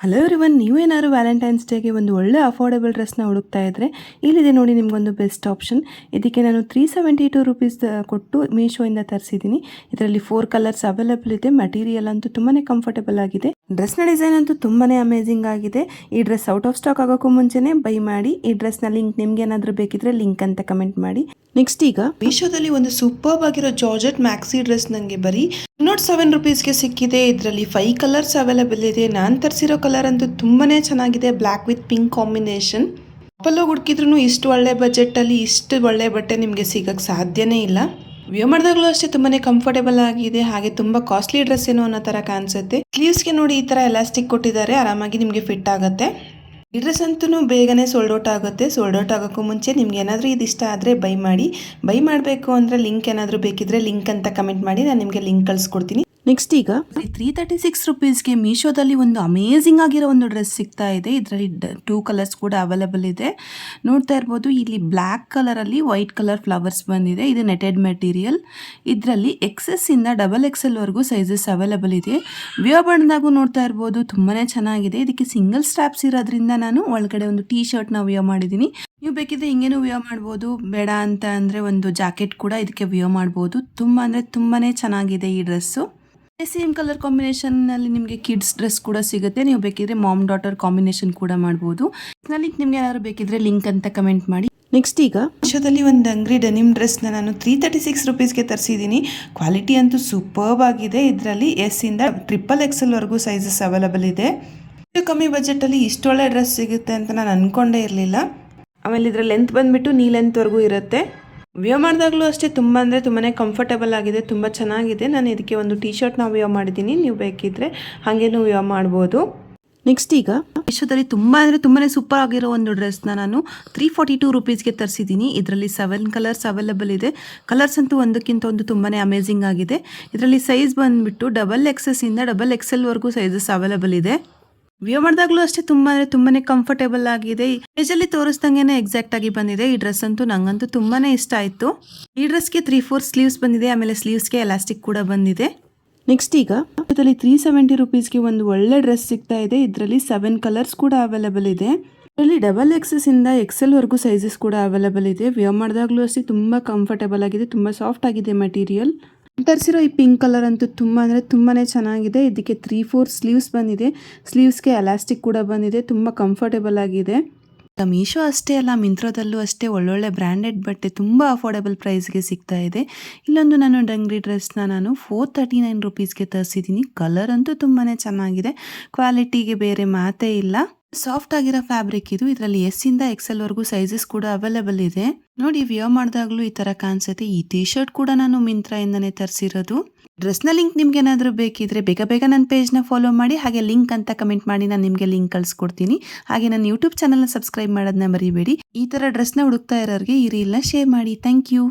Hello ಇವನ್ ನೀವೇನಾದ್ರು Valentine's ಡೇಗೆ ಒಂದು ಒಳ್ಳೆ ಅಫೋರ್ಡೆಬಲ್ ಡ್ರೆಸ್ನ ಹುಡುಕ್ತಾ ಇದ್ದರೆ ಇಲ್ಲಿದೆ ನೋಡಿ ನಿಮಗೊಂದು ಬೆಸ್ಟ್ ಆಪ್ಷನ್ ಇದಕ್ಕೆ ನಾನು ತ್ರೀ ಸೆವೆಂಟಿ ಟು ರುಪೀಸ್ ಕೊಟ್ಟು ಮೀಶೋಯಿಂದ ತರಿಸಿದ್ದೀನಿ. ಇದರಲ್ಲಿ ಫೋರ್ ಕಲರ್ಸ್ ಅವೈಲೇಬಲ್ ಇದೆ. ಮಟೀರಿಯಲ್ ಅಂತೂ ತುಂಬಾ ಕಂಫರ್ಟಬಲ್ ಆಗಿದೆ. ಡ್ರೆಸ್ನ ಡಿಸೈನ್ ಅಂತೂ ತುಂಬಾ ಅಮೇಜಿಂಗ್ ಆಗಿದೆ. ಈ ಡ್ರೆಸ್ ಔಟ್ ಆಫ್ ಸ್ಟಾಕ್ ಆಗೋಕ್ಕೂ ಮುಂಚೆನೇ ಬೈ ಮಾಡಿ, ಈ ಡ್ರೆಸ್ನ ಲಿಂಕ್ ನಿಮ್ಗೆ ಏನಾದರೂ ಬೇಕಿದ್ರೆ ಲಿಂಕ್ ಅಂತ ಕಮೆಂಟ್ ಮಾಡಿ. ನೆಕ್ಸ್ಟ್ ಈಗ ಮೀಶೋದಲ್ಲಿ ಒಂದು ಸೂಪರ್ಬ್ ಆಗಿರೋ ಜಾರ್ಜೆಟ್ ಮ್ಯಾಕ್ಸಿ ಡ್ರೆಸ್ ನನಗೆ ಬರೀ ನೋಟ್ ಸೆವೆನ್ ರುಪೀಸ್ಗೆ ಸಿಕ್ಕಿದೆ. ಇದರಲ್ಲಿ ಫೈವ್ ಕಲರ್ಸ್ ಅವೈಲೇಬಲ್ ಇದೆ. ನಾನು ತರಿಸಿರೋ ಕಲರ್ ಅಂತೂ ತುಂಬಾನೇ ಚೆನ್ನಾಗಿದೆ. ಬ್ಲ್ಯಾಕ್ ವಿತ್ ಪಿಂಕ್ ಕಾಂಬಿನೇಷನ್ ಅಪಲ್ಲೋ ಹುಡುಕಿದ್ರು ಇಷ್ಟು ಒಳ್ಳೆ ಬಜೆಟಲ್ಲಿ ಇಷ್ಟು ಒಳ್ಳೆ ಬಟ್ಟೆ ನಿಮಗೆ ಸಿಗಕ್ಕೆ ಸಾಧ್ಯನೇ ಇಲ್ಲ. ವ್ಯೂ ಮಾಡಿದಾಗಲೂ ಅಷ್ಟೇ ತುಂಬಾನೇ ಕಂಫರ್ಟೇಬಲ್ ಆಗಿದೆ, ಹಾಗೆ ತುಂಬಾ ಕಾಸ್ಟ್ಲಿ ಡ್ರೆಸ್ ಏನೋ ಅನ್ನೋ ತರ ಕಾಣಿಸುತ್ತೆ. ಸ್ಲೀವ್ಸ್ಗೆ ನೋಡಿ ಈ ತರ ಎಲಾಸ್ಟಿಕ್ ಕೊಟ್ಟಿದ್ದಾರೆ, ಆರಾಮಾಗಿ ನಿಮಗೆ ಫಿಟ್ ಆಗುತ್ತೆ. ಈ ಡ್ರೆಸ್ ಅಂತೂ ಬೇಗನೆ ಸೋಲ್ಡ್ ಔಟ್ ಆಗುತ್ತೆ. ಸೋಲ್ಡ್ ಔಟ್ ಆಗೋಕ್ಕೂ ಮುಂಚೆ ನಿಮ್ಗೆ ಏನಾದರೂ ಇದು ಇಷ್ಟ ಆದರೆ ಬೈ ಮಾಡಿ. ಬೈ ಮಾಡಬೇಕು ಅಂದರೆ ಲಿಂಕ್ ಏನಾದರೂ ಬೇಕಿದ್ರೆ ಲಿಂಕ್ ಅಂತ ಕಮೆಂಟ್ ಮಾಡಿ, ನಾನು ನಿಮಗೆ ಲಿಂಕ್ ಕಳಿಸ್ಕೊಡ್ತೀನಿ. ನೆಕ್ಸ್ಟ್ ಈಗ ತ್ರೀ ತರ್ಟಿ ಸಿಕ್ಸ್ ರುಪೀಸ್ಗೆ ಮೀಶೋದಲ್ಲಿ ಒಂದು ಅಮೇಝಿಂಗ್ ಆಗಿರೋ ಒಂದು ಡ್ರೆಸ್ ಸಿಗ್ತಾ ಇದೆ. ಇದರಲ್ಲಿ ಟೂ ಕಲರ್ಸ್ ಕೂಡ ಅವೈಲೇಬಲ್ ಇದೆ. ನೋಡ್ತಾ ಇರ್ಬೋದು, ಇಲ್ಲಿ ಬ್ಲ್ಯಾಕ್ ಕಲರಲ್ಲಿ ವೈಟ್ ಕಲರ್ ಫ್ಲವರ್ಸ್ ಬಂದಿದೆ. ಇದು ನೆಟೆಡ್ ಮೆಟೀರಿಯಲ್ ಇದರಲ್ಲಿ ಎಕ್ಸೆಸ್ ಇಂದ ಡಬಲ್ ಎಕ್ಸೆಲ್ ವರೆಗೂ ಸೈಜಸ್ ಅವೈಲೇಬಲ್ ಇದೆ. ವಿಯೋ ಬಣ್ಣದಾಗೂ ನೋಡ್ತಾ ಇರ್ಬೋದು, ತುಂಬಾನೇ ಚೆನ್ನಾಗಿದೆ. ಇದಕ್ಕೆ ಸಿಂಗಲ್ ಸ್ಟ್ರಾಪ್ಸ್ ಇರೋದ್ರಿಂದ ನಾನು ಒಳಗಡೆ ಒಂದು ಟೀ ಶರ್ಟ್ನ ವಿಯೋ ಮಾಡಿದ್ದೀನಿ. ನೀವು ಬೇಕಿದ್ರೆ ಹಿಂಗೇನು ವಿಯೋ ಮಾಡ್ಬೋದು. ಬೇಡ ಅಂತ ಅಂದರೆ ಒಂದು ಜಾಕೆಟ್ ಕೂಡ ಇದಕ್ಕೆ ವಿಯೋ ಮಾಡ್ಬೋದು. ತುಂಬ ಅಂದರೆ ತುಂಬಾನೇ ಚೆನ್ನಾಗಿದೆ ಈ ಡ್ರೆಸ್ಸು ಸೇಮ್ ಕಲರ್ ಕಾಂಬಿನೇಷನ್ನಲ್ಲಿ ನಿಮಗೆ ಕಿಡ್ಸ್ ಡ್ರೆಸ್ ಕೂಡ ಸಿಗುತ್ತೆ. ನೀವು ಬೇಕಿದ್ರೆ ಮಾಮ್ ಡಾಟರ್ ಕಾಂಬಿನೇಷನ್ ಕೂಡ ಮಾಡ್ಬೋದು. ಲಿಂಕ್ ನಿಮ್ಗೆ ಏನಾದ್ರು ಬೇಕಿದ್ರೆ ಲಿಂಕ್ ಅಂತ ಕಮೆಂಟ್ ಮಾಡಿ. ನೆಕ್ಸ್ಟ್ ಈಗ ಮೀಶೋದಲ್ಲಿ ಒಂದು ಅಂಗಡಿ ಡೆನಿಮ್ ಡ್ರೆಸ್ನ ನಾನು ತ್ರೀ ತರ್ಟಿ ಸಿಕ್ಸ್ ರುಪೀಸ್ಗೆ ತರಿಸಿದ್ದೀನಿ ಕ್ವಾಲಿಟಿ ಅಂತೂ ಸೂಪರ್ಬ್ ಆಗಿದೆ. ಇದರಲ್ಲಿ ಎಸ್ ಇಂದ ಟ್ರಿಪಲ್ ಎಕ್ಸೆಲ್ ವರೆಗೂ ಸೈಜಸ್ ಅವೈಲಬಲ್ ಇದೆ. ಇಷ್ಟು ಕಮ್ಮಿ ಬಜೆಟಲ್ಲಿ ಇಷ್ಟೊಳ್ಳೆ ಡ್ರೆಸ್ ಸಿಗುತ್ತೆ ಅಂತ ನಾನು ಅನ್ಕೊಂಡೇ ಇರಲಿಲ್ಲ. ಆಮೇಲೆ ಇದರ ಲೆಂತ್ ಬಂದ್ಬಿಟ್ಟು ನೀ ಲೆಂತ್ವರೆಗೂ ಇರುತ್ತೆ. ವ್ಯೂ ಮಾಡಿದಾಗಲೂ ಅಷ್ಟೇ ತುಂಬ ಅಂದರೆ ತುಂಬಾ ಕಂಫರ್ಟಬಲ್ ಆಗಿದೆ, ತುಂಬ ಚೆನ್ನಾಗಿದೆ. ನಾನು ಇದಕ್ಕೆ ಒಂದು ಟೀ ಶರ್ಟ್ನ ವ್ಯೂ ಮಾಡಿದ್ದೀನಿ ನೀವು ಬೇಕಿದ್ರೆ ಹಾಗೇನೂ ವ್ಯೂ ಮಾಡ್ಬೋದು. ನೆಕ್ಸ್ಟ್ ಈಗ, ವಿಶ್ವದಲ್ಲಿ ತುಂಬ ಅಂದರೆ ತುಂಬಾ ಸೂಪರ್ ಆಗಿರೋ ಒಂದು ಡ್ರೆಸ್ನ ನಾನು ತ್ರೀ ಫಾರ್ಟಿ ಟೂ ರುಪೀಸ್ಗೆ ತರಿಸಿದ್ದೀನಿ ಇದರಲ್ಲಿ ಸೆವೆನ್ ಕಲರ್ಸ್ ಅವೈಲಬಲ್ ಇದೆ. ಕಲರ್ಸ್ ಅಂತೂ ಒಂದಕ್ಕಿಂತ ಒಂದು ತುಂಬಾ ಅಮೇಝಿಂಗ್ ಆಗಿದೆ. ಇದರಲ್ಲಿ ಸೈಜ್ ಬಂದುಬಿಟ್ಟು ಡಬಲ್ ಎಕ್ಸಸ್ ಇಂದ ಡಬಲ್ ಎಕ್ಸೆಲ್ವರೆಗೂ ಸೈಜಸ್ ಅವೈಲೇಬಲ್ ಇದೆ. ವ್ಯೂ ಮಾಡಿದಾಗಲೂ ಅಷ್ಟೇ ತುಂಬಾ, ಅಂದ್ರೆ ತುಂಬಾನೇ ಕಂಫರ್ಟೇಬಲ್ ಆಗಿದೆ. ಪೇಜಲ್ಲಿ ತೋರಿಸ್ದಂಗೆನೆ ಎಕ್ಸಾಕ್ಟ್ ಆಗಿ ಬಂದಿದೆ. ಈ ಡ್ರೆಸ್ ಅಂತೂ ನಂಗಂತೂ ತುಂಬಾನೇ ಇಷ್ಟ ಆಯಿತು. ಈ ಡ್ರೆಸ್ಗೆ ತ್ರೀ ಫೋರ್ ಸ್ಲೀವ್ಸ್ ಬಂದಿದೆ. ಆಮೇಲೆ ಸ್ಲೀವ್ಸ್ಗೆ ಎಲಾಸ್ಟಿಕ್ ಕೂಡ ಬಂದಿದೆ. ನೆಕ್ಸ್ಟ್ ಈಗ, ಇದರಲ್ಲಿ ತ್ರೀ ಸೆವೆಂಟಿ ರುಪೀಸ್ಗೆ ಒಂದು ಒಳ್ಳೆ ಡ್ರೆಸ್ ಸಿಗ್ತಾ ಇದೆ. ಇದರಲ್ಲಿ ಸೆವೆನ್ ಕಲರ್ಸ್ ಕೂಡ ಅವೈಲೇಬಲ್ ಇದೆ. ಇದರಲ್ಲಿ ಡಬಲ್ ಎಕ್ಸಸ್ ಇಂದ ಎಕ್ಸೆಲ್ ವರೆಗೂ ಸೈಜಸ್ ಕೂಡ ಅವೈಲೇಬಲ್ ಇದೆ. ವ್ಯವ್ ಮಾಡಿದಾಗಲೂ ಅಷ್ಟೇ ತುಂಬಾ ಕಂಫರ್ಟೇಬಲ್ ಆಗಿದೆ. ತುಂಬಾ ಸಾಫ್ಟ್ ಆಗಿದೆ ಮೆಟೀರಿಯಲ್ ತರಿಸಿರೋ ಈ ಪಿಂಕ್ ಕಲರ್ ಅಂತೂ ತುಂಬ ಅಂದರೆ ತುಂಬಾ ಚೆನ್ನಾಗಿದೆ. ಇದಕ್ಕೆ ತ್ರೀ ಫೋರ್ ಸ್ಲೀವ್ಸ್ ಬಂದಿದೆ. ಸ್ಲೀವ್ಸ್ಗೆ ಎಲಾಸ್ಟಿಕ್ ಕೂಡ ಬಂದಿದೆ. ತುಂಬ ಕಂಫರ್ಟೇಬಲ್ ಆಗಿದೆ. ಮೀಶೋ ಅಷ್ಟೇ ಅಲ್ಲ ಮಿಂತ್ರದಲ್ಲೂ ಅಷ್ಟೇ ಒಳ್ಳೊಳ್ಳೆ ಬ್ರ್ಯಾಂಡೆಡ್ ಬಟ್ಟೆ ತುಂಬ ಅಫೋರ್ಡೆಬಲ್ ಪ್ರೈಸ್ಗೆ ಸಿಗ್ತಾ ಇದೆ. ಇಲ್ಲೊಂದು ನಾನು ಡಂಗ್ರಿ ಡ್ರೆಸ್ನ ನಾನು ಫೋರ್ ತರ್ಟಿ ನೈನ್ ರುಪೀಸ್ಗೆ ತರಿಸಿದ್ದೀನಿ. ಕಲರ್ ಅಂತೂ ತುಂಬಾ ಚೆನ್ನಾಗಿದೆ. ಕ್ವಾಲಿಟಿಗೆ ಬೇರೆ ಮಾತೇ ಇಲ್ಲ. ಸಾಫ್ಟ್ ಆಗಿರೋ ಫ್ಯಾಬ್ರಿಕ್ ಇದು. ಇದರಲ್ಲಿ ಎಸ್ ಇಂದ ಎಕ್ಸೆಲ್ ವರೆಗೂ ಸೈಜಸ್ ಕೂಡ ಅವೈಲೇಬಲ್ ಇದೆ. ನೋಡಿ ವಿಯರ್ ಮಾಡಿದಾಗ್ಲೂ ಈ ತರ ಕಾಣಿಸುತ್ತೆ. ಈ ಟಿ ಶರ್ಟ್ ಕೂಡ ನಾನು ಮಿಂತ್ರಾ ಇಂದನೇ ತರಿಸಿರೋದು. ಡ್ರೆಸ್ನ ಲಿಂಕ್ ನಿಮ್ಗೆ ಏನಾದರೂ ಬೇಕಿದ್ರೆ ಬೇಗ ಬೇಗ ನನ್ನ ಪೇಜ್ನ ಫಾಲೋ ಮಾಡಿ. ಹಾಗೆ ಲಿಂಕ್ ಅಂತ ಕಮೆಂಟ್ ಮಾಡಿ ನಾನು ನಿಮಗೆ ಲಿಂಕ್ ಕಳಿಸ್ಕೊಡ್ತೀನಿ. ಹಾಗೆ ನನ್ನ ಯೂಟ್ಯೂಬ್ ಚಾನಲ್ನ ಸಬ್ಸ್ಕ್ರೈಬ್ ಮಾಡೋದನ್ನ ಮರಿಬೇಡಿ. ಈ ಥರ ಡ್ರೆಸ್ನ ಹುಡುಕ್ತಾ ಇರೋರಿಗೆ ಈ ರೀಲ್ನ ಶೇರ್ ಮಾಡಿ. Thank you